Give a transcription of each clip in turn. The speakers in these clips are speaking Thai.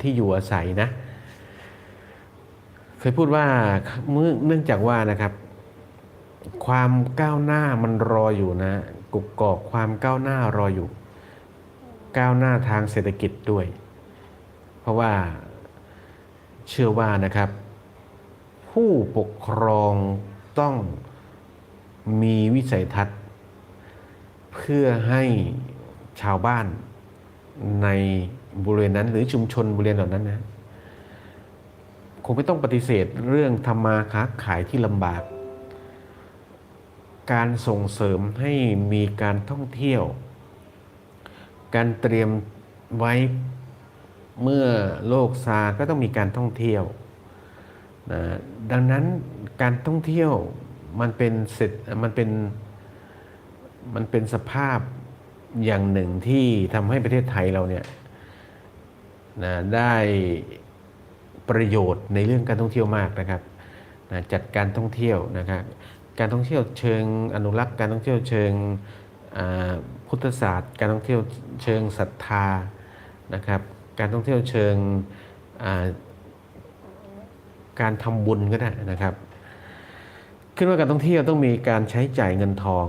ที่อยู่อาศัยนะ เคยพูดว่าเมื่อเนื่องจากว่านะครับ ความก้าวหน้ามันรออยู่นะกุกกอกความก้าวหน้ารออยู่ ก้าวหน้าทางเศรษฐกิจด้วย เพราะว่าเชื่อว่านะครับ ผู้ปกครองต้องมีวิสัยทัศน์ เพื่อให้ชาวบ้านใน บริเวณนั้น หรือชุมชนบริเวณเหล่านั้นนะคงไม่ต้องปฏิเสธเรื่องทำมาค้าขายที่ลำบาก การส่งเสริมให้มีการท่องเที่ยว การเตรียมไว้เมื่อโลกซาก็ต้องมีการท่องเที่ยวนะดังนั้นการท่องเที่ยวมันเป็นเสร็จมันเป็นมันเป็นสภาพอย่างหนึ่งที่ทำให้ประเทศไทยเราเนี่ย นะได้ประโยชน์ในเรื่องการท่องเที่ยวมากนะครับนะจัดการท่องเที่ยวนะครับการท่องเที่ยวเชิงอนุรักษ์การท่องเที่ยวเชิงพุทธศาสตร์ การท่องเที่ยวเชิงศรัทธานะครับการท่องเที่ยวเชิงการทำบุญก็ได้นะครับคิดว่าการท่องเที่ยวต้องมีการใช้จ่ายเงินทอง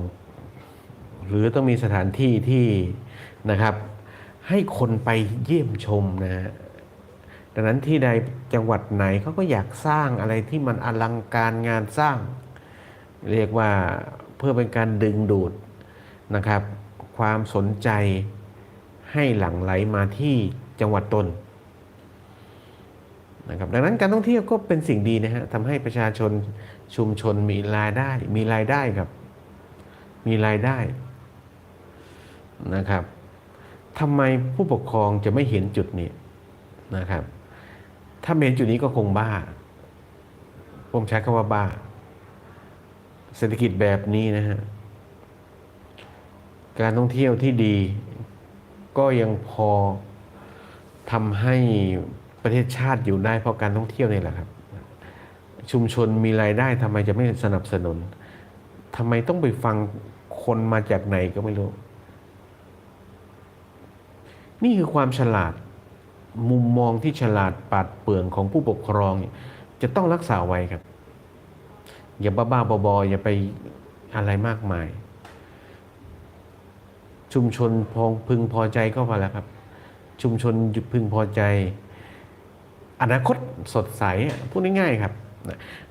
หรือต้องมีสถานที่ที่นะครับ ให้คนไปเยี่ยมชมนะฮะดังนั้นที่ใดจังหวัดไหนเขาก็อยากสร้างอะไรที่มันอลังการงานสร้าง เรียกว่าเพื่อเป็นการดึงดูดนะครับ ความสนใจให้หลั่งไหลมาที่จังหวัดตนนะครับดังนั้นการท่องเที่ยวก็เป็นสิ่งดีนะฮะทำให้ประชาชนชุมชนมีรายได้ มีรายได้ครับ มีรายได้นะครับ ทำไมผู้ปกครองจะไม่เห็นจุดนี้นะครับ ถ้าเห็นจุดนี้ก็คงบ้า ผมใช้คำว่าบ้า เศรษฐกิจแบบนี้นะฮะ การท่องเที่ยวที่ดี ก็ยังพอทำให้ประเทศชาติอยู่ได้เพราะการท่องเที่ยวนี่แหละครับ ชุมชนมีรายได้ทำไมจะไม่สนับสนุนทำไมต้องไปฟังคนมาจากไหนก็ไม่รู้ นี่คือความฉลาดมุมมองที่ฉลาดปาดเปลืองของผู้ปกครองเนี่ยจะต้องรักษาไว้ครับ อย่าบ้าๆบอๆอย่าไปอะไรมากมาย ชุมชนพองพึงพอใจก็พอแล้วครับ ชุมชนหยุดพึงพอใจ อนาคตสดใสพูดง่ายๆครับ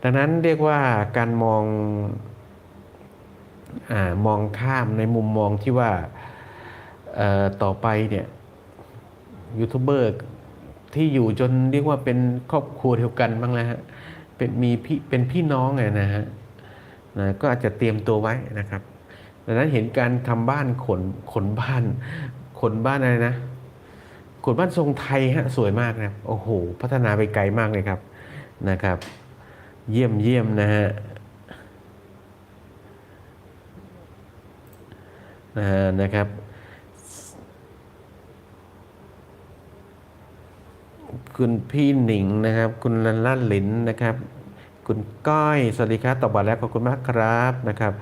ดังนั้นเรียกว่าการมองอมองข้ามในมุมมองที่ว่าต่อไปเนี่ย ยูทูบเบอร์ที่อยู่จนเรียกว่าเป็นครอบครัวเดียวกันบ้างแล้วฮะเป็นมีพี่เป็นพี่น้องไงนะฮะนะก็อาจจะเตรียมตัวไว้นะครับดังนั้นเห็นการทำบ้านขนขนบ้านขนบ้านอะไรนะขนบ้านทรงไทยฮะสวยมากนะโอ้โห พัฒนาไปไกลมากเลยครับนะครับ เยี่ยมเยี่ยมนะฮะนะครับ คุณพี่หนิงนะครับ คุณลันล่าหลินนะครับ คุณก้อยสวัสดีครับตอบบัตรแล้วขอบคุณมากครับนะครับ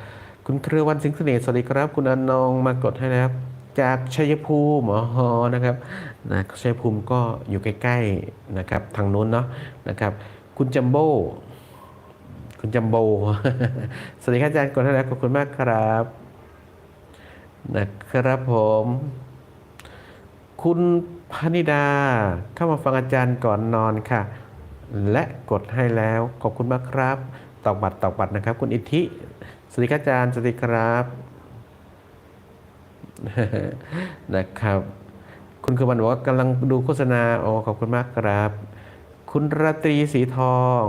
คุณเครือวันสิงห์เสน่ห์สวัสดีครับ คุณอนงมากดให้แล้วจากชัยภูมิอ๋อนะครับนะชัยภูมิก็อยู่ใกล้ๆนะครับทางนู้นเนาะนะครับ คุณจัมโบ้คุณจัมโบสวัสดีครับอาจารย์กดให้แล้วขอบคุณมากครับ นะครับผม คุณ พานิดา เข้ามาฟังอาจารย์ก่อนนอนค่ะ และกดให้แล้วขอบคุณมากครับ ตอกบัตรตอกบัตรนะครับ คุณอิทธิสวัสดีครับอาจารย์สวัสดีครับนะครับ คุณคือวันบอกว่ากำลังดูโฆษณาโอ้ขอบคุณมากครับ คุณราตรีสีทอง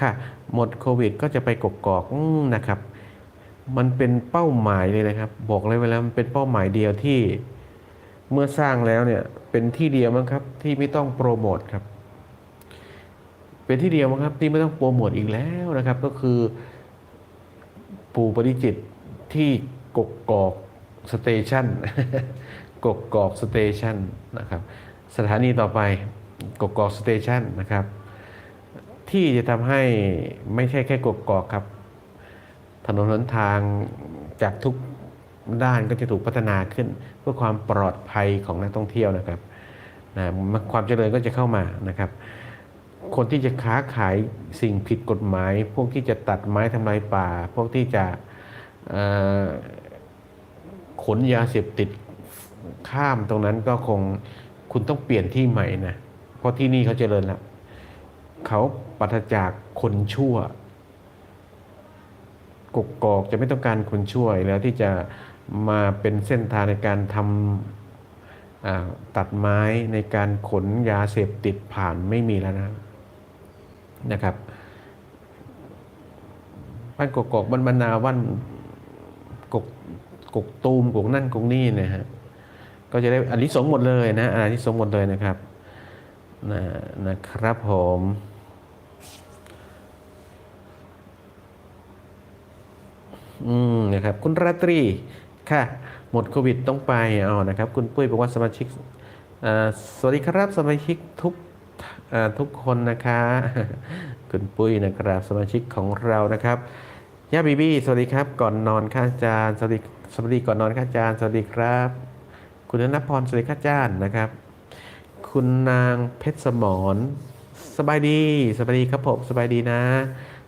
ค่ะ หมดโควิด ก็จะไปกกอกอืมนะครับ มันเป็นเป้าหมายเลยนะครับ บอกเลยไว้แล้วมันเป็นเป้าหมายเดียวที่ เมื่อสร้างแล้วเนี่ยเป็นที่เดียวมั้งครับ ที่ไม่ต้องโปรโมทครับ เป็นที่เดียวมั้งครับ ที่ไม่ต้องโปรโมทอีกแล้วนะครับ ก็คือปู่ปริจิตที่กกกอกสเตชันกกกอกสเตชันนะครับ สถานีต่อไปกกกอกสเตชันนะครับ ที่จะทำให้ไม่ใช่แค่กกกอกครับ ถนนหนทางจากทุก ด้านก็จะถูกพัฒนาขึ้น เพื่อความปลอดภัยของนักท่องเที่ยวนะครับนะความเจริญก็จะเข้ามานะครับ คนที่จะค้าขายสิ่งผิดกฎหมาย พวกที่จะตัดไม้ทำลายป่า พวกที่จะขนยาเสพติดข้ามตรงนั้นก็คงคุณต้องเปลี่ยนที่ใหม่นะเพราะที่นี่เขาเจริญแล้วเขาปราศจากคนชั่วกกอกจะไม่ต้องการคนช่วยแล้วที่จะ มาเป็นเส้นทางในการทำตัดไม้ในการขนยาเสพติดผ่านไม่มีแล้วนะนะครับบ้านกกอกบ้านบรรนาบ้านกกกกตูมกกนั่นกกนี่นะฮะก็จะได้อันนี้สงหมดเลยนะอันนี้สงหมดเลยนะครับนะนะครับผมอืมนะครับ คุณราตรี ค่ะ หมดโควิดต้องไปเอานะครับ คุณปุ้ยบอกว่าสมาชิกสวัสดีครับสมาชิกทุกทุกคนนะคะ คุณปุ้ยนะครับสมาชิกของเรานะครับย่าบีบี้สวัสดีครับก่อนนอนข้าอาจารย์สวัสดีสวัสดีก่อนนอนข้าอาจารย์สวัสดีครับ คุณธนพรสวัสดีข้าอาจารย์นะครับ คุณนางเพชรสมรสบายดีสบายดีครับผมสบายดีนะ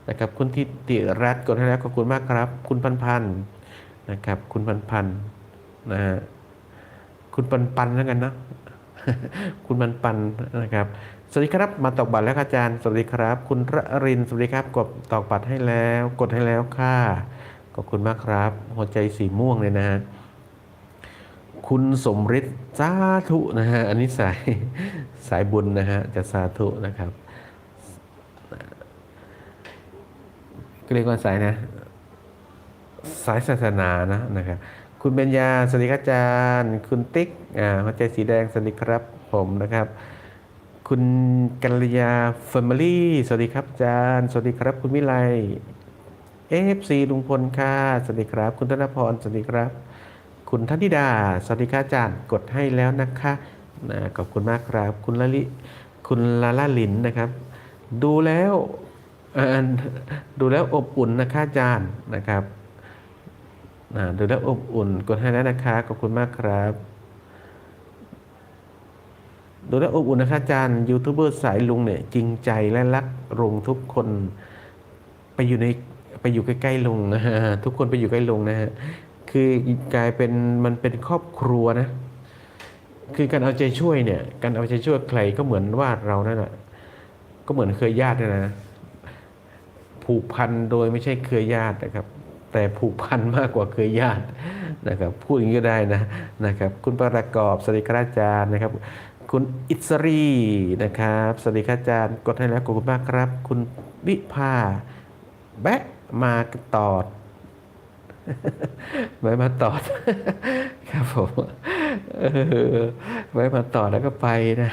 นะครับคุณทิติรัตน์กดให้แล้วขอบคุณมากครับ คุณพันพันธ์ นะครับ คุณพันพันนะฮะคุณปันปันแล้วกันนะคุณปันปันนะครับ สวัสดีครับ มาตอกบัตรแล้วค่ะอาจารย์ สวัสดีครับ คุณระรินสวัสดีครับ กดตอกบัตรให้แล้ว กดให้แล้วค่ะ ขอบคุณมากครับ หัวใจสีม่วงเลยนะฮะคุณสมฤทธิ์สาธุนะฮะ อันนี้สายสายบุญนะฮะ จะสาธุนะครับก็เรียกว่าสายนะ สายศาสนานะนะครับคุณเบญญาสวัสดีครับอาจารย์ คุณติ๊กอ่าหัวใจสีแดงสวัสดีครับผมนะครับ คุณกัลยาเฟมิลี่สวัสดีครับอาจารย์สวัสดีครับ คุณวิไลเอฟซีลุงพลค่ะสวัสดีครับ คุณธนพรสวัสดีครับ คุณทันธิดาสวัสดีค่ะอาจารย์กดให้แล้วนะคะนะขอบคุณมากครับ คุณละลิคุณลาล่าลินนะครับ ดูแล้วดูแล้วอบอุ่นนะคะอาจารย์นะครับ อ่าดูแลอบอุ่นกดให้แล้วนะคะขอบคุณมากครับ ดูแลอบอุ่นนะคะอาจารย์ยูทูบเบอร์สายลุงเนี่ยจริงใจและรักลุงทุกคนไปอยู่ในไปอยู่ใกล้ๆลุงนะฮะทุกคนไปอยู่ใกล้ลุงนะฮะคือกลายเป็นมันเป็นครอบครัวนะ คือการเอาใจช่วยเนี่ย การเอาใจช่วยใครก็เหมือนว่าเรานั่นแหละก็เหมือนเคยญาตินั่นแหละนะผูกพันโดยไม่ใช่เคยญาตินะครับ แต่ผูกพันมากกว่าเคยญาตินะครับพูดอย่างนี้ก็ได้นะนะครับคุณประกอบสวัสดีครับอาจารย์นะครับ คุณอิสรีนะครับสวัสดีครับอาจารย์กดให้แล้วขอบคุณมากครับ คุณวิภาแบะมาตอดไว้มาตอดครับผมไว้มาตอดแล้วก็ไปนะ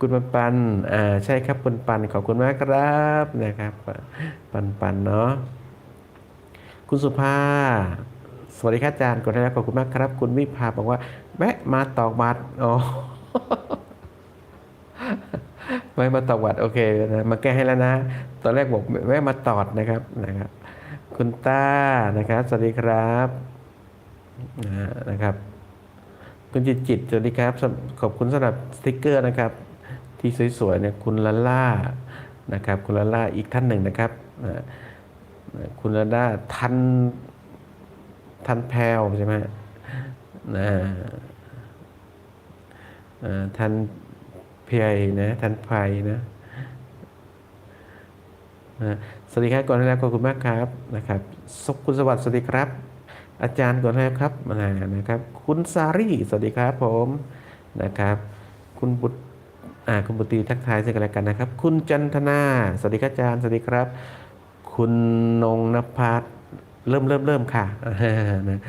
คุณปันปัน อ่า ใช่ครับคุณปัน ขอบคุณมากครับนะครับ ปันปันเนาะ คุณสุภา สวัสดีครับอาจารย์กดให้แล้วขอบคุณมากครับ คุณวิภาบอกว่าแวะมาตอกบัตรอ๋อไว้มาตอกบัตรโอเคนะมาแก้ให้แล้วนะ ตอนแรกบอกแวะมาตอดนะครับนะครับ คุณต้านะครับสวัสดีครับนะครับ คุณจิตจิตสวัสดีครับขอบคุณสำหรับสติกเกอร์นะครับ ที่สวยๆเนี่ยคุณลาล่านะครับ คุณลาล่าอีกท่านหนึ่งนะครับนะ คุณลาล่าทันทันแพรวใช่ไหมนะอ่าทันเพียนะ ทันไพนะนะสวัสดีครับก่อนแรกขอบคุณมากครับนะครับสคุณสวัสดิ์สวัสดีครับ อาจารย์ก่อนแรกครับมานะครับ คุณสารีสวัสดีครับผมนะครับ คุณบุตรคุณบุตรีทักทายซึ่งกันและกันนะครับ คุณจันทนา สวัสดีครับอาจารย์สวัสดีครับ คุณนงนภัสเริ่มเริ่มเริ่มค่ะนะ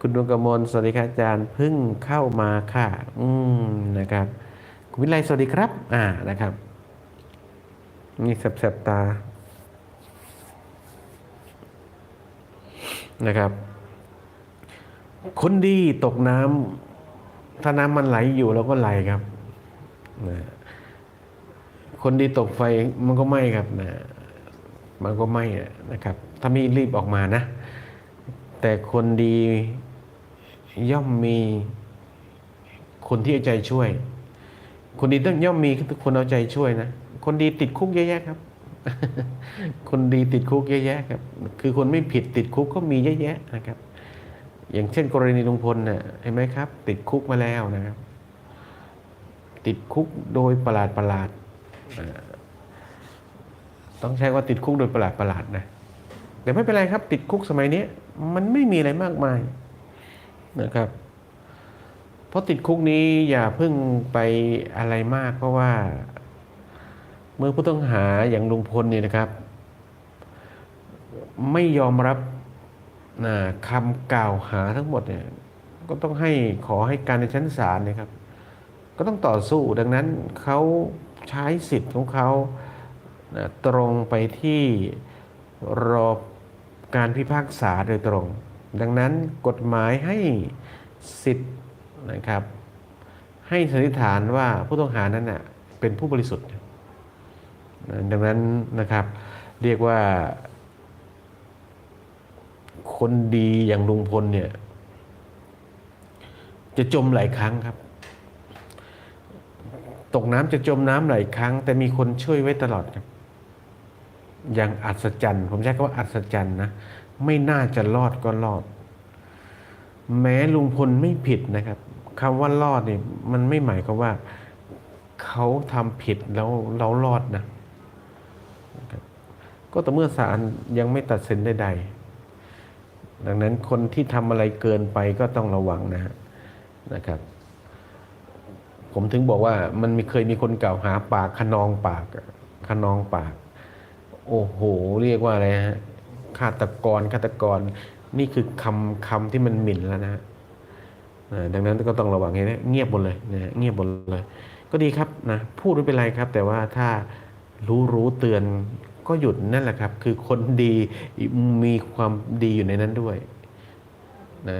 คุณดวงกมลสวัสดีครับอาจารย์เพิ่งเข้ามาค่ะ อืมนะครับ คุณวิไลสวัสดีครับ อ่านะครับนี่แสบๆตา นะครับ คนดีตกน้ำถ้าน้ำมันไหลอยู่เราก็ไหลครับนะคนดีตกไฟมันก็ไหม้ครับนะ มันก็ไม้อะนะครับ ถ้าไม่รีบออกมานะ แต่คนดีย่อมมีคนที่เอาใจช่วย คนดีต้องย่อมมีคนเอาใจช่วยนะ คนดีติดคุกเยอะแยะครับ คนดีติดคุกเยอะแยะครับ คือคนไม่ผิดติดคุกก็มีเยอะแยะนะครับ อย่างเช่น กรณีลุงพลนี่ยเห็นไหมครับ ติดคุกมาแล้วนะครับ ติดคุกโดยประหลาดประหลาด ต้องใช้ว่าติดคุกโดยประหลาดประหลาดนะแต่ไม่เป็นไรครับ ติดคุกสมัยนี้มันไม่มีอะไรมากมายนะครับ เพราะติดคุกนี้อย่าเพิ่งไปอะไรมาก เพราะว่า เมื่อผู้ต้องหาอย่างลุงพลเนี่ยนะครับ ไม่ยอมรับนะคำกล่าวหาทั้งหมดเนี่ยก็ต้องให้ขอให้การในชั้นศาลนะครับ ก็ต้องต่อสู้ดังนั้นเขาใช้สิทธิ์ของเขา นะตรงไปที่รอการพิพากษาโดยตรง ดังนั้นกฎหมายให้สิทธิ์นะครับ ให้สันนิษฐานว่าผู้ต้องหานั้นน่ะเป็นผู้บริสุทธิ์ ดังนั้นนะครับเรียกว่า คนดีอย่างลุงพลเนี่ย จะจมหลายครั้งครับ ตกน้ำจะจมน้ำหลายครั้ง แต่มีคนช่วยไว้ตลอดครับ อย่างอัศจรรย์ ผมใช้คำว่าอัศจรรย์นะ ไม่น่าจะรอดก็รอด แม้ลุงพลไม่ผิดนะครับคำว่ารอดเนี่ยมันไม่หมายความว่าเขาทำผิดแล้วเรารอดนะ ก็ต่อเมื่อศาลยังไม่ตัดสินใดๆดังนั้นคนที่ทำอะไรเกินไปก็ต้องระวังนะฮะนะครับ ผมถึงบอกว่ามันมีเคยมีคนกล่าวหาปากขนองปากขนองปาก โอ้โห เรียกว่าอะไรฮะฆาตกรฆาตกร นี่คือคำคำที่มันหมิ่นแล้วนะดังนั้นก็ต้องระวังให้เงียบหมดเลยนะเงียบหมดเลย ก็ดีครับนะพูดไม่เป็นไรครับ แต่ว่าถ้ารู้รู้เตือนก็หยุดนั่นแหละครับ คือคนดีมีความดีอยู่ในนั้นด้วยนะ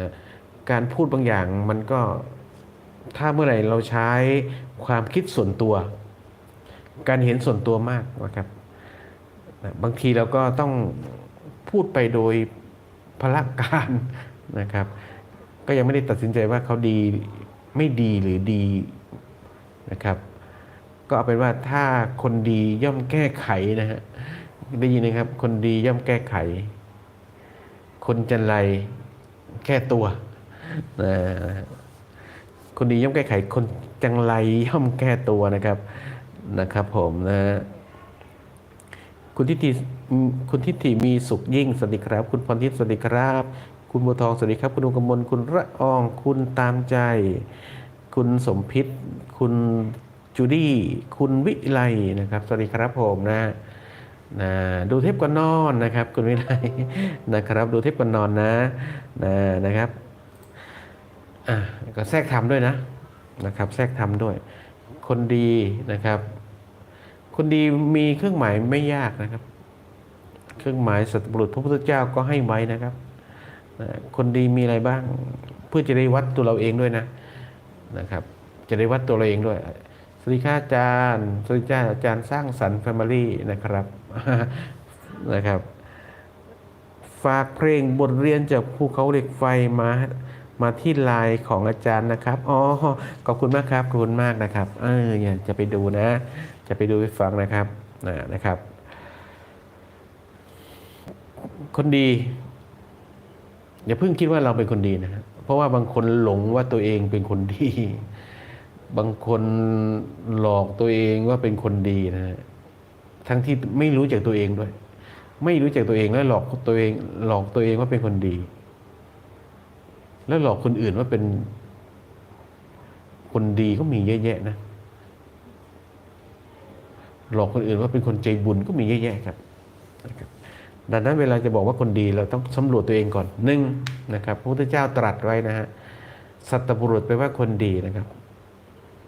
การพูดบางอย่างมันก็ถ้าเมื่อไหร่เราใช้ความคิดส่วนตัว การเห็นส่วนตัวมากนะครับ นะบางทีเราก็ต้องพูดไปโดยพละการนะครับ ก็ยังไม่ได้ตัดสินใจว่าเขาดีไม่ดีหรือดีนะครับ ก็เอาเป็นว่าถ้าคนดีย่อมแก้ไขนะฮะได้ยินนะครับ คนดีย่อมแก้ไข คนจันไรแก้ตัวนะฮะคนดีย่อมแก้ไข คนจังไรย่อมแก้ตัวนะครับนะครับ ผมนะ คุณทิติคุณทิติมีสุขยิ่งสวัสดีครับ คุณพรทิพย์สวัสดีครับ คุณบัวทองสวัสดีครับ คุณดวงกมลคุณระออง คุณตามใจ คุณสมพิษ คุณจูดี้คุณวิไลนะครับ สวัสดีครับผมนะนะดูเทปก่อนนอนนะครับ คุณวิไลนะครับ ดูเทปก่อนนอนนะนะนะครับอะก็แทรกทำด้วยนะนะครับ แทรกทำด้วย คนดีนะครับ คนดีมีเครื่องหมายไม่ยากนะครับ เครื่องหมายสัตบุรุษพระพุทธเจ้าก็ให้ไว้นะครับ คนดีมีอะไรบ้าง เพื่อจะได้วัดตัวเราเองด้วยนะนะครับ จะได้วัดตัวเราเองด้วยสวัสดีค่ะอาจารย์สวัสดีจ้าอาจารย์สร้างสรรค์แฟมิลี่นะครับนะครับ ฝากเพลงบทเรียนจากภูเขาเหล็กไฟมามาที่ไลน์ของอาจารย์นะครับ อ๋อ ขอบคุณมากครับ ขอบคุณมากนะครับ เอออย่าจะไปดูนะ จะไปดูไปฟังนะครับนะนะครับ คนดี อย่าเพิ่งคิดว่าเราเป็นคนดีนะครับเพราะว่าบางคนหลงว่าตัวเองเป็นคนดี บางคนหลอกตัวเองว่าเป็นคนดีนะฮะทั้งที่ไม่รู้จักตัวเองด้วย ไม่รู้จักตัวเองแล้วหลอกตัวเอง หลอกตัวเองว่าเป็นคนดี แล้วหลอกคนอื่นว่าเป็นคนดีก็มีเยอะแยะนะ หลอกคนอื่นว่าเป็นคนใจบุญก็มีเยอะแยะครับนะครับดังนั้นเวลาจะบอกว่าคนดีเราต้องสำรวจตัวเองก่อนหนึ่งนะครับพระพุทธเจ้าตรัสไว้นะฮะสัตบุรุษแปลว่าคนดีนะครับ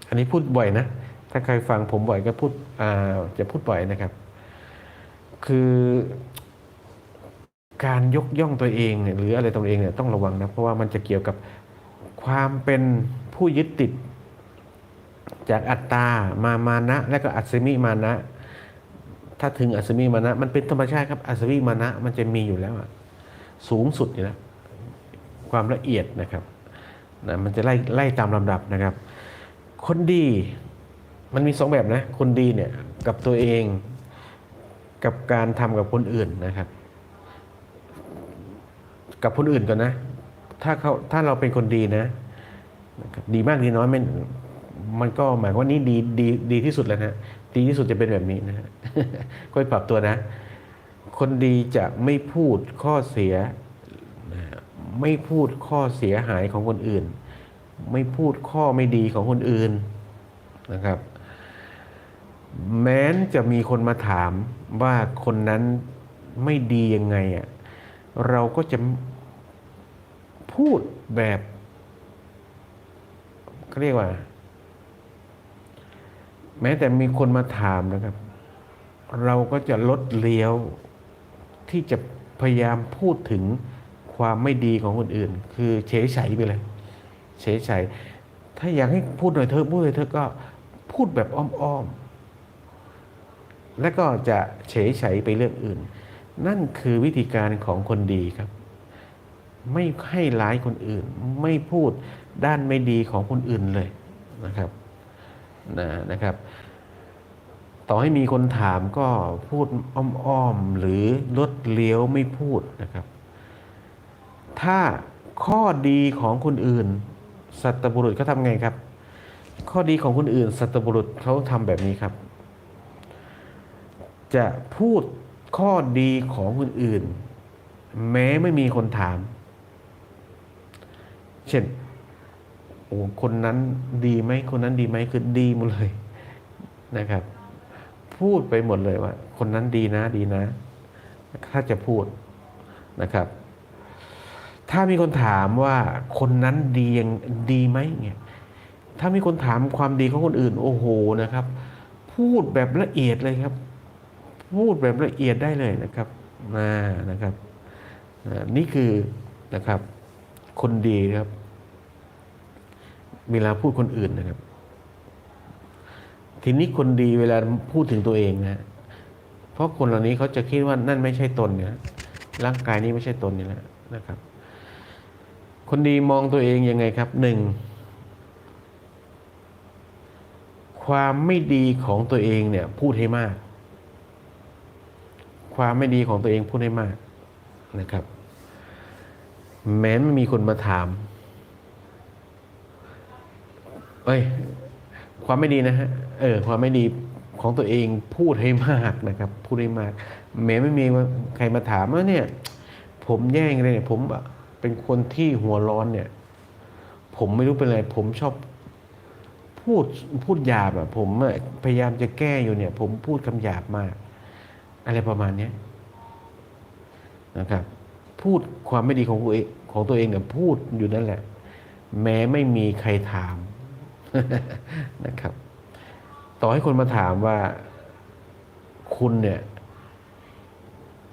อันนี้พูดบ่อยนะ ถ้าใครฟังผมบ่อยก็พูดจะพูดบ่อยนะครับ คือการยกย่องตัวเองเนี่ยหรืออะไรตัวเองเนี่ยต้องระวังนะ เพราะว่ามันจะเกี่ยวกับความเป็นผู้ยึดติด จากอัตตามามานะ และก็อัศมิมานะ ถ้าถึงอัศมิมานะ มันเป็นธรรมชาติครับอัศมิมานะ มันจะมีอยู่แล้วสูงสุดอยู่แล้วความละเอียดนะครับนะมันจะไล่ไล่ตามลำดับนะครับ คนดีมันมีสองแบบนะ คนดีเนี่ยกับตัวเองกับการทำกับคนอื่นนะครับ กับคนอื่นก่อนนะ ถ้าเขาถ้าเราเป็นคนดีนะ ดีมากดีน้อยไมัน มันก็หมายว่านี่ดีดีดีที่สุดแล้วนะดีที่สุดจะเป็นแบบนี้นะฮะค่อยปรับตัวนะ คนดีจะไม่พูดข้อเสียนะไม่พูดข้อเสียหายของคนอื่น ไม่พูดข้อไม่ดีของคนอื่นนะครับ แม้นจะมีคนมาถามว่าคนนั้นไม่ดียังไงอะเราก็จะพูดแบบเขาเรียกว่า แม้แต่มีคนมาถามนะครับ เราก็จะลดเลี้ยวที่จะพยายามพูดถึงความไม่ดีของคนอื่น คือเฉยเฉยไปเลย เฉยเฉยถ้าอยากให้พูดหน่อยเธอพูดหน่อยเธอก็พูดแบบอ้อมๆ แล้วก็จะเฉยเฉยไปเรื่องอื่น นั่นคือวิธีการของคนดีครับ ไม่ให้ร้ายคนอื่น ไม่พูดด้านไม่ดีของคนอื่นเลยนะครับ นะนะครับ ต่อให้มีคนถามก็พูดอ้อมๆหรือลดเลี้ยวไม่พูดนะครับ ถ้าข้อดีของคนอื่น สัตบุรุษเขาทำไงครับ ข้อดีของคนอื่น สัตบุรุษเขาทำแบบนี้ครับ จะพูดข้อดีของคนอื่น แม้ไม่มีคนถาม เช่น อ้คนนั้นดีไหมคนนั้นดีไหมคือดีหมดเลยนะครับ พูดไปหมดเลยว่า คนนั้นดีนะดีนะ ถ้าจะพูดนะครับ ถ้ามีคนถามว่าคนนั้นดียังดีไหมเนี่ยถ้ามีคนถามความดีของคนอื่น โอ้โหนะครับ พูดแบบละเอียดเลยครับ พูดแบบละเอียดได้เลยนะครับมานะครับนี่คือนะครับ คนดีครับ เวลาพูดคนอื่นนะครับ ทีนี้คนดีเวลาพูดถึงตัวเองนะเพราะคนเหล่านี้เขาจะคิดว่านั่นไม่ใช่ตนเนี่ยร่างกายนี้ไม่ใช่ตนนี่แหละนะครับ คนดีมองตัวเองยังไงครับหนึ่งความไม่ดีของตัวเองเนี่ย พูดให้มาก ความไม่ดีของตัวเองพูดให้มากนะครับ แม้ไม่มีคนมาถาม เอ้ย ความไม่ดีนะฮะ เออ ความไม่ดีของตัวเองพูดให้มากนะครับ พูดให้มากแม้ไม่มีใครมาถามว่าเนี่ย ผมแย่งเลยเนี่ย ผมเป็นคนที่หัวร้อนเนี่ย ผมไม่รู้เป็นอะไร ผมชอบพูดพูดหยาบอะผมพยายามจะแก้อยู่เนี่ย ผมพูดคำหยาบมาก อะไรประมาณเนี้ยนะครับ พูดความไม่ดีของตัวเองของตัวเองเนี่ยพูดอยู่นั่นแหละ แม้ไม่มีใครถาม นะครับ ต่อให้คนมาถามว่าคุณเนี่ย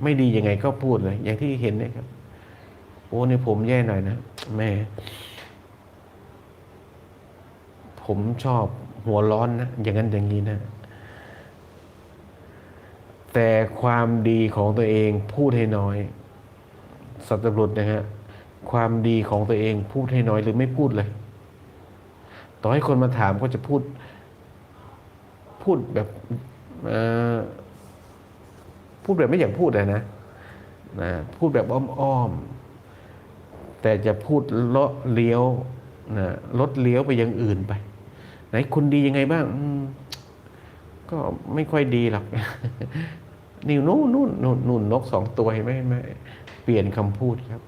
ไม่ดียังไงก็พูดเลยอย่างที่เห็นนี่ยครับโอ้เนี่ยผมแย่หน่อยนะแม่ผมชอบหัวร้อนนะอย่างนั้นอย่างนี้นะ แต่ความดีของตัวเองพูดให้น้อย สัตว์บุรุษนะฮะความดีของตัวเองพูดให้น้อยหรือไม่พูดเลย ต่อให้คนมาถามก็จะพูด พูดแบบพูดแบบไม่อยากพูดเลยนะนะพูดแบบอ้อมๆแต่จะพูดเลาะเลี้ยวนะลดเลี้ยวไปอย่างอื่นไป ไหนคุณดียังไงบ้างก็ไม่ค่อยดีหรอกนิวนู่นนู่นนู่นนู่นนกสองตัวเห็นไหมเห็นไหมเปลี่ยนคำพูดครับ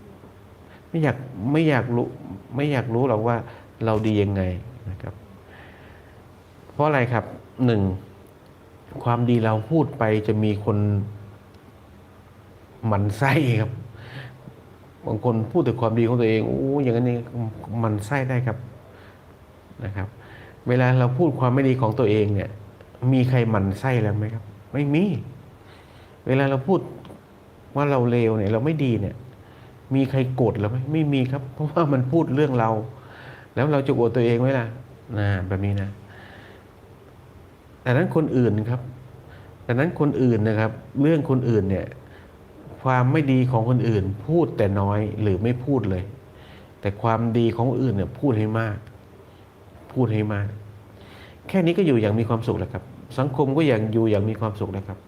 ไม่อยากไม่อยากรู้ ไม่อยากรู้หรอกว่าเราดียังไง นะครับ เพราะอะไรครับหนึ่งความดีเราพูดไปจะมีคนหมันไส้ครับบางคนพูดถึงความดีของตัวเองโอ้อย่างนั้นนี่หมันไส้ได้ครับนะครับ เวลาเราพูดความไม่ดีของตัวเองเนี่ย มีใครหมั่นไส้แล้วไหมครับ ไม่มี เวลาเราพูดว่าเราเลวเนี่ย เราไม่ดีเนี่ย มีใครโกรธเราไหมไม่มีครับ เพราะว่ามันพูดเรื่องเรา แล้วเราจะโกรธตัวเองไหมล่ะนะแบบนี้นะ แต่นั้นคนอื่นครับ แต่นั้นคนอื่นนะครับ เรื่องคนอื่นเนี่ย ความไม่ดีของคนอื่น พูดแต่น้อยหรือไม่พูดเลย แต่ความดีของอื่นเนี่ยพูดให้มาก พูดให้มาก แค่นี้ก็อยู่อย่างมีความสุขแล้วครับ สังคมก็อย่างอยู่อย่างมีความสุขแล้วครับ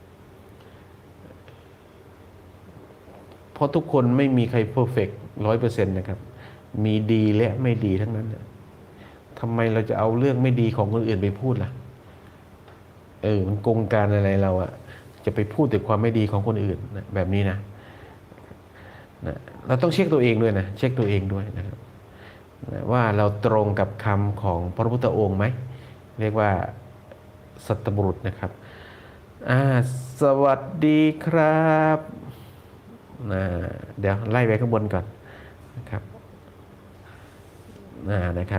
เพราะทุกคนไม่มีใครเพอร์เฟกต์ร้อยเปอร์เซ็นต์นะครับ มีดีและไม่ดีทั้งนั้นน่ะทำไมเราจะเอาเรื่องไม่ดีของคนอื่นไปพูดล่ะ เออ มันกงการอะไรเราอะจะไปพูดแต่ความไม่ดีของคนอื่นนะแบบนี้นะนะเราต้องเช็คตัวเองด้วยนะเช็คตัวเองด้วยนะครับนะว่าเราตรงกับคำของพระพุทธองค์ไหมเรียกว่าสัตบุรุษนะครับอ่าสวัสดีครับนะเดี๋ยวไล่ไปข้างบนก่อน นะครับ